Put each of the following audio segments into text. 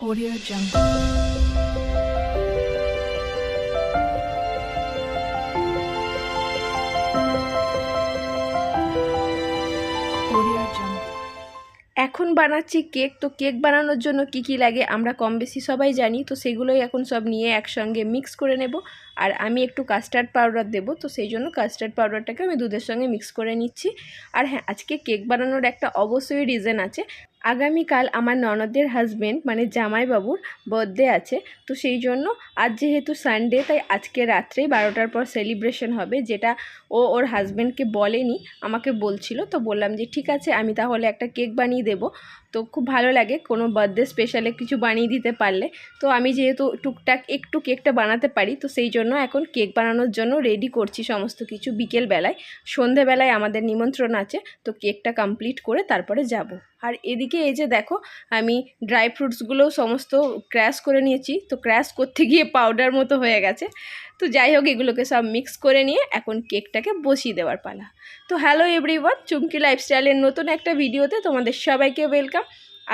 Audio Jungle. এখন বানাচ্ছি cake, তো কেক বানানোর জন্য কি কি লাগে আমরা কম বেশি সবাই জানি, তো সেগুলোই এখন সব নিয়ে একসঙ্গে মিক্স করে নেব আর আমি একটু কাস্টার্ড পাউডার দেবো, তো সেই জন্য কাস্টার্ড পাউডারটাকে আমি দুধের সঙ্গে মিক্স করে নিচ্ছি। আর হ্যাঁ আজকে কেক বানানোর একটা অবশ্যই রিজন আছে। আগামীকাল আমার ননদের হাজবেন্ড মানে জামাইবাবুর বার্থডে আছে, তো সেই জন্য আজ যেহেতু সানডে তাই আজকে রাত্রেই বারোটার পর সেলিব্রেশন হবে, যেটা ও ওর হাজব্যান্ডকে বলেনি, আমাকে বলছিল, তো বললাম যে ঠিক আছে, আমি তাহলে একটা কেক বানিয়ে দেবো। তো খুব ভালো লাগে কোনো বার্থডে স্পেশালে কিছু বানিয়ে দিতে পারলে। তো আমি যেহেতু টুকটাক একটু কেকটা বানাতে পারি, তো সেই জন্য এখন কেক বানানোর জন্য রেডি করছি সমস্ত কিছু। বিকেল বেলায়, সন্ধেবেলায় আমাদের নিমন্ত্রণ আছে, তো কেকটা কমপ্লিট করে তারপরে যাব। আর এদিকে এই যে দেখো, আমি ড্রাই ফ্রুটসগুলোও সমস্ত ক্র্যাশ করে নিয়েছি। তো ক্র্যাশ করতে গিয়ে পাউডার মতো হয়ে গেছে। তো যাই হোক, এগুলোকে সব মিক্স করে নিয়ে এখন কেকটাকে বসিয়ে দেওয়ার পালা। তো হ্যালো এভরিওয়ান চুমকি লাইফস্টাইলের নতুন একটা ভিডিওতে তোমাদের সবাইকে ওয়েলকাম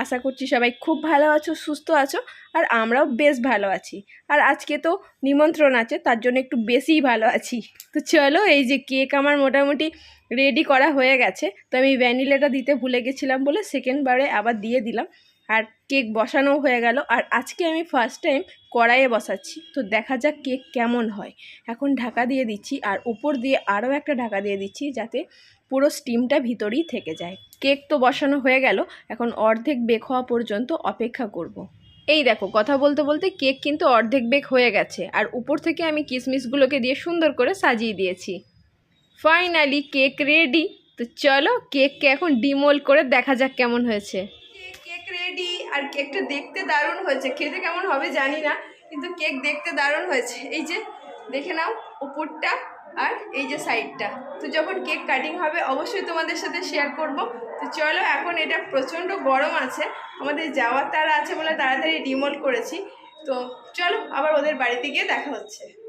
আশা করছি সবাই খুব ভালো আছো, সুস্থ আছো, আর আমরাও বেশ ভালো আছি। আর আজকে তো নিমন্ত্রণ আছে, তার জন্য একটু বেশিই ভালো আছি। তো চলো, এই যে কেক আমার মোটামুটি রেডি করা হয়ে গেছে। তো আমি ভ্যানিলাটা দিতে ভুলে গেছিলাম বলে সেকেন্ড বারে আবার দিয়ে দিলাম। আর কেক বসানোও হয়ে গেল। আর আজকে আমি ফার্স্ট টাইম কড়াইয়ে বসাচ্ছি। তো দেখা যাক কেক কেমন হয়। এখন ঢাকা দিয়ে দিচ্ছি, আর উপর দিয়ে আরও একটা ঢাকা দিয়ে দিচ্ছি যাতে পুরো স্টিমটা ভিতরেই থেকে যায়। কেক তো বসানো হয়ে গেল, এখন অর্ধেক বেক হওয়া পর্যন্ত অপেক্ষা করব। এই দেখো, কথা বলতে বলতে কেক কিন্তু অর্ধেক বেক হয়ে গেছে, আর উপর থেকে আমি কিশমিশগুলোকে দিয়ে সুন্দর করে সাজিয়ে দিয়েছি। ফাইনালি কেক রেডি তো চলো কেককে এখন ডিমোল করে দেখা যাক কেমন হয়েছে। কেক রেডি আর কেকটা দেখতে দারুণ হয়েছে। খেতে কেমন হবে জানি না, কিন্তু কেক দেখতে দারুণ হয়েছে। এই যে, দেখে নাও, উপরটা। আর এই যে সাইডটা তো যখন কেক কাটিং হবে, অবশ্যই তোমাদের সাথে শেয়ার করব। তো চলো, এখন এটা প্রচণ্ড গরম আছে। আমাদের যাওয়ার তারা আছে বলে তাড়াতাড়ি ডিমোল করেছি। তো চলো, আবার ওদের বাড়িতে গিয়ে দেখা হচ্ছে।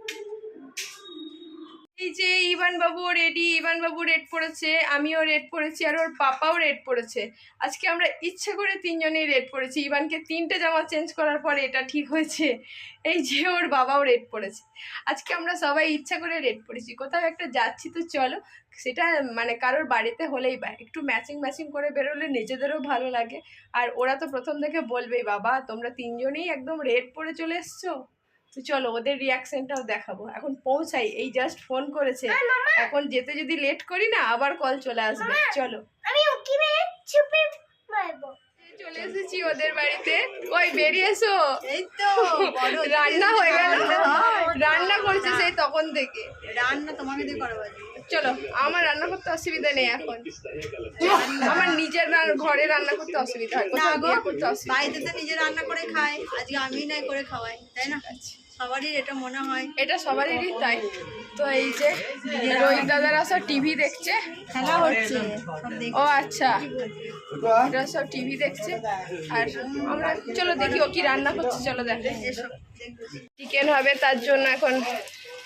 এই যে ইভান বাবু রেডি ইভান বাবু রেড পড়েছে, আমিও রেড পড়েছি, আর ওর পাপাও রেড পড়েছে। আজকে আমরা ইচ্ছে করে তিনজনেই রেড পড়েছি। ইভানকে তিনটে জামা চেঞ্জ করার পরে এটা ঠিক হয়েছে। এই যে ওর বাবাও রেড পড়েছে। আজকে আমরা সবাই ইচ্ছা করে রেড পড়েছি। কোথাও একটা যাচ্ছি তো চলো, সেটা মানে কারোর বাড়িতে হলেই বা, একটু ম্যাচিং ম্যাচিং করে বেরোলে নিজেদেরও ভালো লাগে। আর ওরা তো প্রথম থেকে বলবেই, বাবা, তোমরা তিনজনেই একদম রেড পরে চলে এসছো? তো চলো ওদের রিয়াকশনটাও দেখাবো। এখন পৌঁছাই এই জাস্ট ফোন করেছে। এখন যেতে যদি লেট করি না আবার কল চলে আসবে। চলো। আমি চুপে মারবো। চলে এসেছি ওদের বাড়িতে। ওই বেরিয়ে এসো। এই তো রান্না হয়ে গেল। রান্না করছে সেই তখন থেকে। রান্না তোমাকে দিয়ে করাবো চলো আমার রান্না করতে অসুবিধা নেই এখন। আমার নিজের ঘরে রান্না করতে অসুবিধা হয়। কোথাও গিয়ে করতে অসুবিধা বাড়িতে তো নিজে রান্না করে খায়। আজকে আমি নাই করে খাওয়াই তাই না? সবারই এটা মনে হয়। এটা সবারই তাই। তো এই যে রোহিত দাদারা সব টিভি দেখছে। খেলা হচ্ছে। ও আচ্ছা। এরা সব টিভি দেখছে। আর আমরা চলো দেখি ও কি রান্না করছে চলো দেখো। চিকেন হবে তার জন্য এখন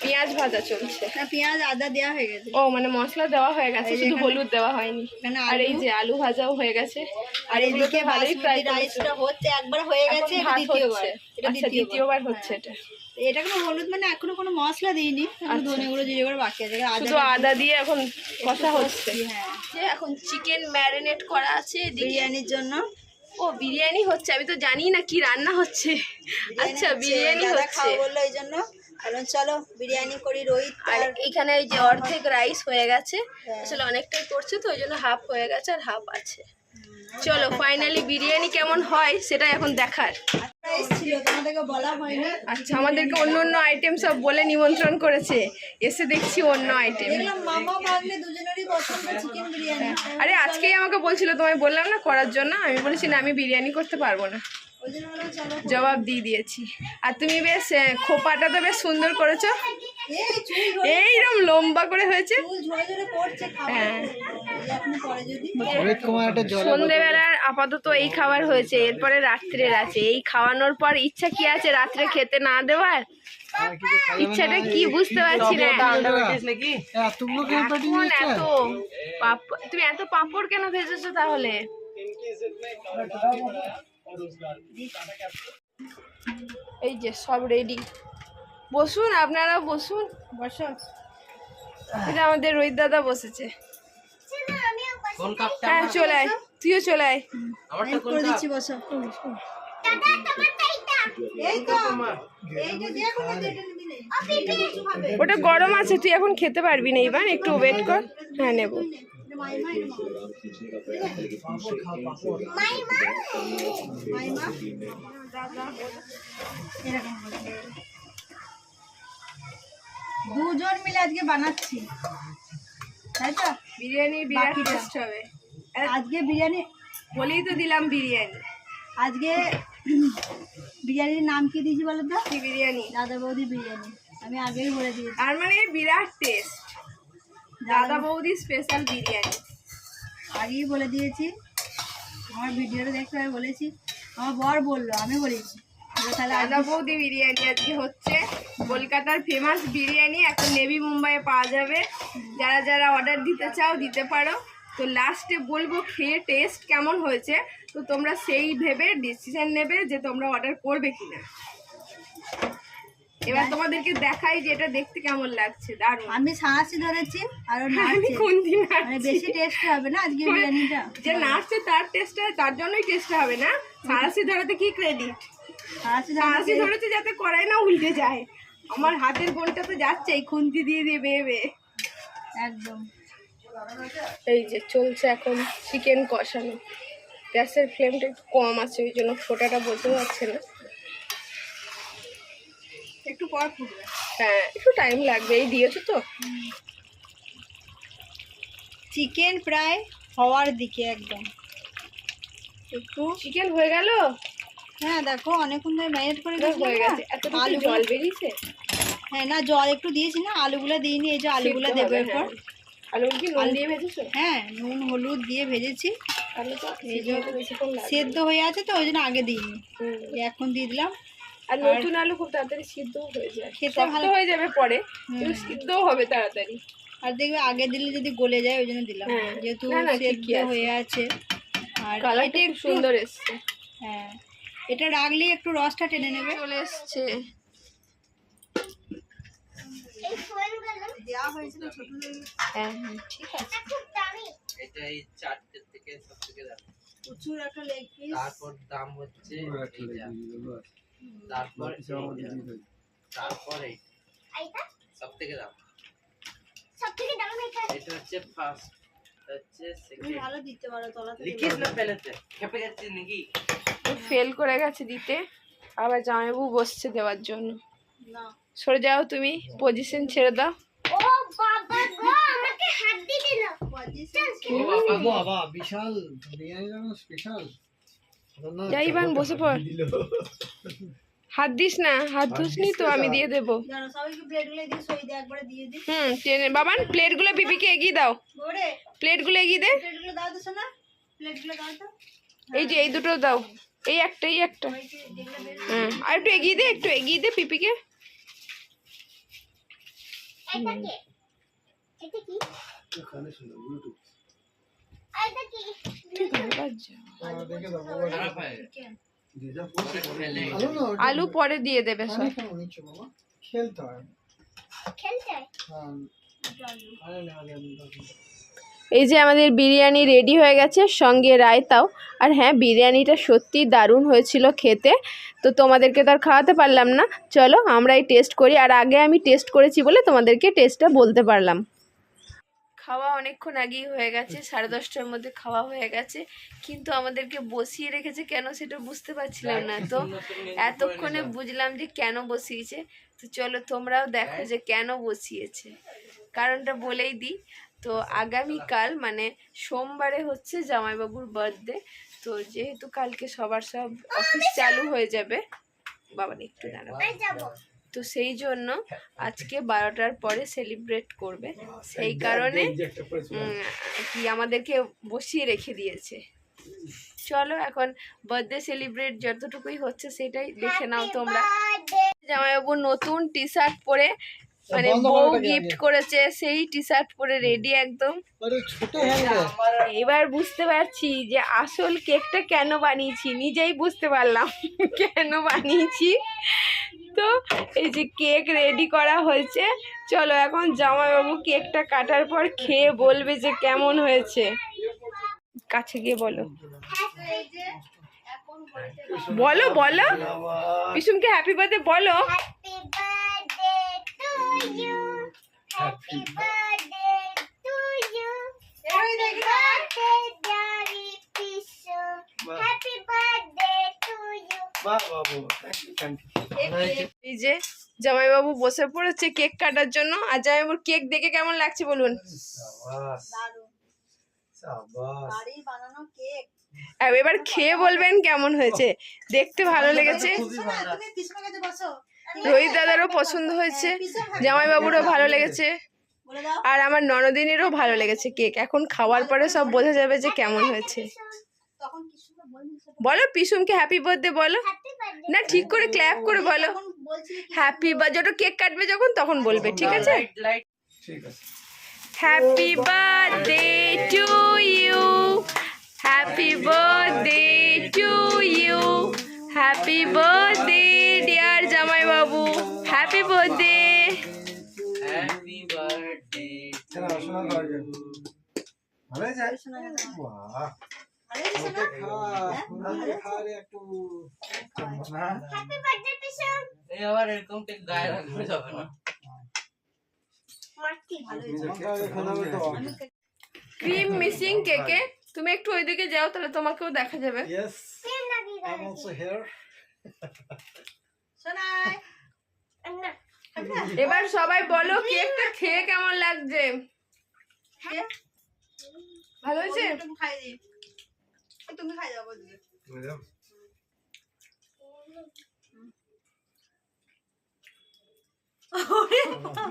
পেঁয়াজ ভাজা চলছে। না পেঁয়াজ আদা দেওয়া হয়ে গেছে। ও মানে মশলা দেওয়া হয়ে গেছে শুধু হলুদ দেওয়া হয়নি। আর এই যে আলু ভাজাও হয়ে গেছে। আর তো ভালোই ফ্রাই রাইসটা হচ্ছে একবার হয়ে গেছে এখন এটা দ্বিতীয়বার। হচ্ছে। এটা আচ্ছা দ্বিতীয়বার হচ্ছে হ্যাঁ। এটা। এটা কোনো হলুদ মানে এখনও কোনো মশলা দিইনি আচ্ছা। ধনে গুঁড়ো জিরে গুঁড়ো বাকি আছে। আদা শুধু আদা দিয়ে এখন কষা হচ্ছে। হ্যাঁ। যে এখন চিকেন ম্যারিনেট করা আছে বিরিয়ানির জন্য। ও বিরিয়ানি হচ্ছে আমি তো জানি না কি রান্না হচ্ছে। আচ্ছা বিরিয়ানি হচ্ছে। বলল এই জন্য। কারণ চলো বিরিয়ানি করি রোহিত আর আর এখানে এই যে অর্ধেক রাইস হয়ে গেছে। হ্যাঁ। আসলে অনেকটাই করছে তো ওই জন্য হাফ হয়ে গেছে আর হাফ আছে। চলো ফাইনালি বিরিয়ানি কেমন হয় সেটা এখন দেখার। আচ্ছা আমাদেরকে অন্য অন্য আইটেম সব বলে নিমন্ত্রণ করেছে। এসে দেখছি অন্য আইটেম আরে, আজকেই আমাকে বলছিল, তোমায় বললাম না, করার জন্য। আমি বলেছি, না, আমি বিরিয়ানি করতে পারব না। জবাব দিয়ে দিয়েছি। আর তুমি বেশ খোপাটা তো বেশ সুন্দর করেছ। এইরকম লম্বা করে হয়েছে। হ্যাঁ। সন্ধেবেলার আপাতত এই খাবার হয়েছে, এরপরে রাত্রের আছে। এই খাওয়ানোর পর ইচ্ছা কি আছে রাত্রে খেতে না দেওয়ার? ইচ্ছাটা কি বুঝতে পারছি না। তুমি এত পাপড় কেন ভেজেছো তাহলে? এই যে সব রেডি বসুন আপনারা বসুন বসো। এটা আমাদের রোহিত দাদা বসেছে। হ্যাঁ চলে আয়। তুইও চলে আয়। ওটা গরম আছে তুই এখন খেতে পারবি না ইভান একটু ওয়েট কর। হ্যাঁ নেব। দুজন মিলে আজকে বানাচ্ছি। তাই তো? বিরিয়ানি বিরাট। টেস্ট হবে। আজকে বিরিয়ানি বলেই তো দিলাম বিরিয়ানি। আজকে বিরিয়ানির নাম কি দিয়েছি বলো তো? বিরিয়ানি? দাদা বৌদি বিরিয়ানি। আমি আগেই বলে দিয়েছি। আর মানে বিরাট টেস্ট দাদা বৌদি স্পেশাল বিরিয়ানি। আগেই বলে দিয়েছি আমার ভিডিওটা দেখতে আমি বলেছি। আমার বর বলল, আমি বলেছি। দাদা বৌদি বিরিয়ানি আজকে হচ্ছে। কলকাতার ফেমাস বিরিয়ানি, এখন নেভি মুম্বাইয়ে পাওয়া যাবে। যারা যারা অর্ডার দিতে চাও, দিতে পারো। তো লাস্টে বলব, খেয়ে টেস্ট কেমন হয়েছে, তো তোমরা সেই ভেবে ডিসিশন নেবে যে তোমরা অর্ডার করবে কিনা। এবার তোমাদেরকে দেখাই যে এটা দেখতে কেমন লাগছে দারুণ। আমি সাঁড়াশি ধরেছি আর কোন দিন মানে বেশি টেস্ট হবে না আজকে বিরিয়ানিটা? যে নাচছে তার টেস্ট হয় তার জন্যই টেস্ট হবে না? সারাসি ধরাতে কি ক্রেডিট সারাসি ধরেছি যাতে কড়াই না উল্টে যায়। আমার হাতের গোলটা তো যাচ্ছেই খুন্তি দিয়ে দিয়ে বেয়ে একদম। এই যে চলছে এখন চিকেন কষানো। গ্যাসের ফ্লেমটা একটু কম আছে ওই জন্য ফোটাটা বলতে পারছে না। একটু পর ফুটবে হ্যাঁ একটু টাইম লাগবে এই দিয়েছ তো। চিকেন প্রায় হওয়ার দিকে একদম। একটু চিকেন হয়ে গেল? হ্যাঁ দেখো অনেকক্ষণ ধরে ম্যারিনেট করে হয়ে গেছে? এতটুকু জল বেরিয়েছে? হ্যাঁ না জল একটু দিয়েছি না আলুগুলো দিইনি এই যে আলুগুলো দেবো এরপর। হ্যাঁ। কি নুন দিয়ে ভেজেছো? হ্যাঁ নুন হলুদ দিয়ে ভেজেছি। আলু তো। সেদ্ধ হয়ে আছে তো ওই জন্য আগে দিইনি। এখন দিয়ে দিলাম। আর নতুন আলু খুব তাড়াতাড়ি সিদ্ধ হয়ে যায়। খেতে ভালো- হয়ে যাবে পরে কিন্তু সিদ্ধও হবে তাড়াতাড়ি। আর দেখবে আগে দিলে যদি গলে যায় ওই জন্য দিলাম। হ্যাঁ। যেহেতু সেদ্ধ। হয়ে আছে। আর কালারটা একটু সুন্দর এসছে। হ্যাঁ। এটা রাখলেই একটু রসটা টেনে নেবে। চলে এসছে। হ্যাঁ হ্যাঁ ঠিক আছে। এটা এই চারটে থেকে সব থেকে দাম। প্রচুর একটা লেগ পিস তারপর দাম হচ্ছে তারপর তারপর এইটা? সব থেকে দাম। সব থেকে দামি এটা এটা হচ্ছে ফার্স্ট হচ্ছে সেকেন্ড ভালো দিতে পারো তলা লিখিস না পেলেতে খেপে যাচ্ছে নাকি? ফেল করে গেছে দিতে আবার জামাইবু বসছে দেওয়ার জন্য। সরে যাও তুমি পজিশন ছেড়ে দাও। ও বাবা গো আমাকে হাত দিয়ে দিল। ও বাবা বিশাল বিরিয়ানি স্পেশাল যাই ইভান বসে পড়। হাত দিস না হাত ধুসনি তো আমি দিয়ে দেবো। জানো সবাইকে প্লেটগুলো দিয়ে সই দিয়ে একবারে দিয়ে দিই হুম টেনে বাবান প্লেটগুলো পিপিকে এগিয়ে দাও। ওরে প্লেটগুলো এগিয়ে দে। প্লেটগুলো দাও তো শোনা প্লেটগুলো দাও তো। এই যে এই দুটো দাও। এই একটা এই একটা। হুম আর একটু এগিয়ে দে একটু এগিয়ে দে পিপিকে। এটা কি? আলু পরে দিয়ে দেবে সব খেলতে হয়। এই যে আমাদের বিরিয়ানি রেডি হয়ে গেছে সঙ্গে রায়তাও। আর হ্যাঁ বিরিয়ানিটা সত্যি দারুণ হয়েছিল খেতে। তো তোমাদেরকে তো আর খাওয়াতে পারলাম না। চলো আমরাই টেস্ট করি। আর আগে আমি টেস্ট করেছি বলে তোমাদেরকে টেস্টটা বলতে পারলাম। খাওয়া অনেকক্ষণ আগেই হয়ে গেছে সাড়ে দশটার মধ্যে খাওয়া হয়ে গেছে। কিন্তু আমাদেরকে বসিয়ে রেখেছে কেন সেটা বুঝতে পারছিলাম না। তো এতক্ষণে বুঝলাম যে কেন বসিয়েছে। তো চলো তোমরাও দেখো যে কেন বসিয়েছে। কারণটা বলেই দিই। তো আগামীকাল মানে সোমবারে হচ্ছে জামাইবাবুর বার্থডে তো যেহেতু কালকে সবার সব অফিস চালু হয়ে যাবে বাবা একটু দাঁড়াও। আমি যাব। তো সেই জন্য আজকে বারোটার পরে সেলিব্রেট করবে। সেই কারণে কি আমাদেরকে বসিয়ে রেখে দিয়েছে। চলো এখন বার্থডে সেলিব্রেট যতটুকুই হচ্ছে সেটাই দেখে নাও তোমরা। জামাইবাবু নতুন টি শার্ট পরে মানে বউ গিফট করেছে সেই টি শার্ট পরে রেডি একদম। হয়ে। এবার বুঝতে পারছি যে আসল কেকটা কেন বানিয়েছি। নিজেই বুঝতে পারলাম কেন বানিয়েছি। তো এই যে কেক রেডি করা হয়েছে। চলো এখন জামাইবাবু কেকটা কাটার পর খেয়ে বলবে যে কেমন হয়েছে। কাছে গিয়ে বলো। বলো বলো। পিসুমকে হ্যাপি বার্থডে বলো। Happy birthday to you. এই যে জামাইবাবু বসে পড়েছে কেক কাটার জন্য। আর জামাইবাবুর কেক দেখে কেমন লাগছে বলুন? সাবাস। সাবাস। বাড়ি বানানো কেক। আর এবার খেয়ে বলবেন কেমন হয়েছে। দেখতে ভালো লেগেছে। রোহিত দাদারও পছন্দ হয়েছে। জামাইবাবুরও ভালো লেগেছে। আর আমার ননদিনেরও ভালো লেগেছে কেক। এখন খাওয়ার পরে সব বোঝা যাবে যে কেমন হয়েছে তখন কি সুন্দর বলছিস বলো পিসুমকে হ্যাপি বার্থডে বলো। না ঠিক করে ক্ল্যাপ করে বলো। হ্যাপি বার্থডে কেক কাটবে যখন তখন বলবে ঠিক আছে? Happy birthday to you happy birthday to you happy birthday dear জামাই বাবু হ্যাপি বার্থডে হ্যাপি বার্থডে ভালো বাহ। আবার এরকম গায়ে যাবে না ক্রিম মিসিং কেকে তুমি একটু ওইদিকে যাও তাহলে তোমাকেও দেখা যাবে। ইয়েস আই অলসো হিয়ার শোনাই এবার সবাই বলো কেকটা খেয়ে কেমন লাগছে? ভালো হয়েছে? খাই দি তুমি খাই দাও বলছি।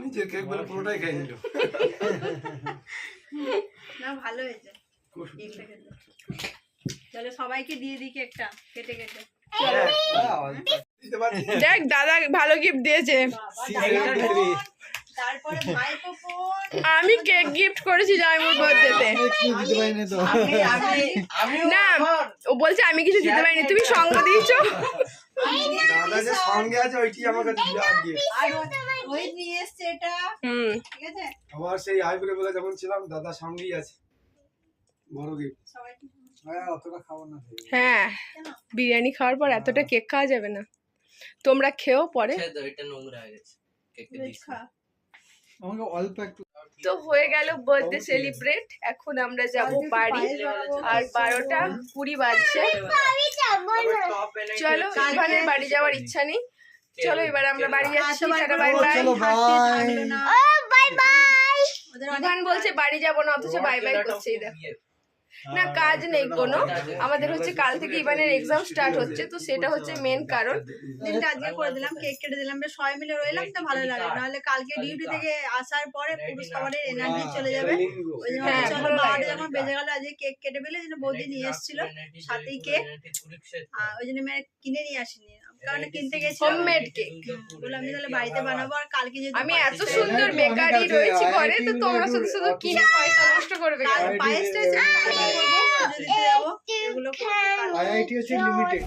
নিজের কেক বলে পুরোটাই খাই নিল। না ভালো হয়েছে। চলো সবাইকে দিয়ে দিই কেকটা কেটে কেটে। দেখ দাদা ভালো গিফট দিয়েছে। তারপরে ভাইপো আমি কেক গিফট করেছি জামাইবাবুর বার্থডেতে। না আমি আমি আমি না ও বলছে আমি কিছু দিতে পারিনি। তুমি সঙ্গ দিয়েছ? সঙ্গে আছে ওইটি আমার কাছে বিরাট gift। আর রোহিত নিয়ে এসছে এটা। হুম। ঠিক আছে? আমার সেই আইবুড়ে বলে যখন ছিলাম দাদা সঙ্গেই আছে। বড় গিফট হ্যাঁ অতটা খাব না। হ্যাঁ বিরিয়ানি খাওয়ার পর এতটা কেক খাওয়া যাবে না। তোমরা খেও পরে। এটা নোংরা হয়ে গেছে। আমাকে অল্প একটু তো হয়ে গেল বার্থডে সেলিব্রেট এখন আমরা যাব বাড়ি আর বারোটা কুড়ি বাজছে। চলো ইভানের বাড়ি যাওয়ার ইচ্ছা নেই। চলো এবার আমরা বাড়ি যাচ্ছি। Tata bye bye. Bye bye Ivan বলছে বাড়ি যাব না অথচ বাই বাই করছে এই দেখো। না কাজ নেই কোনো। আমাদের হচ্ছে কাল থেকে ইভানের এক্সাম স্টার্ট হচ্ছে তো সেটা হচ্ছে মেন কারণ। দিনটা আজকে করে দিলাম কেক কেটে দিলাম বেশ সবাই মিলে রইলাম তো ভালো লাগে নাহলে কালকে ডিউটি থেকে আসার পরে পুরো সবার এনার্জি চলে যাবে। ওই জন্য হ্যাঁ, চলো ভালো যখন বেজে গেল আজকে কেক কেটে ফেলে ওই বৌদি নিয়ে এসেছিল সাথেই কেক ওই জন্য আমি কিনে নিয়ে আসিনি। কারণ কিনতে Homemade cake। বললাম আমি তাহলে বাড়িতে বানাবো আর কালকে যদি আমি এত সুন্দর বেকারি রয়েছি ঘরে তো তোমরা শুধু শুধু কিনে পয়সা নষ্ট করবে পায়েস এগুলো আইআইটি হচ্ছে লিমিটেড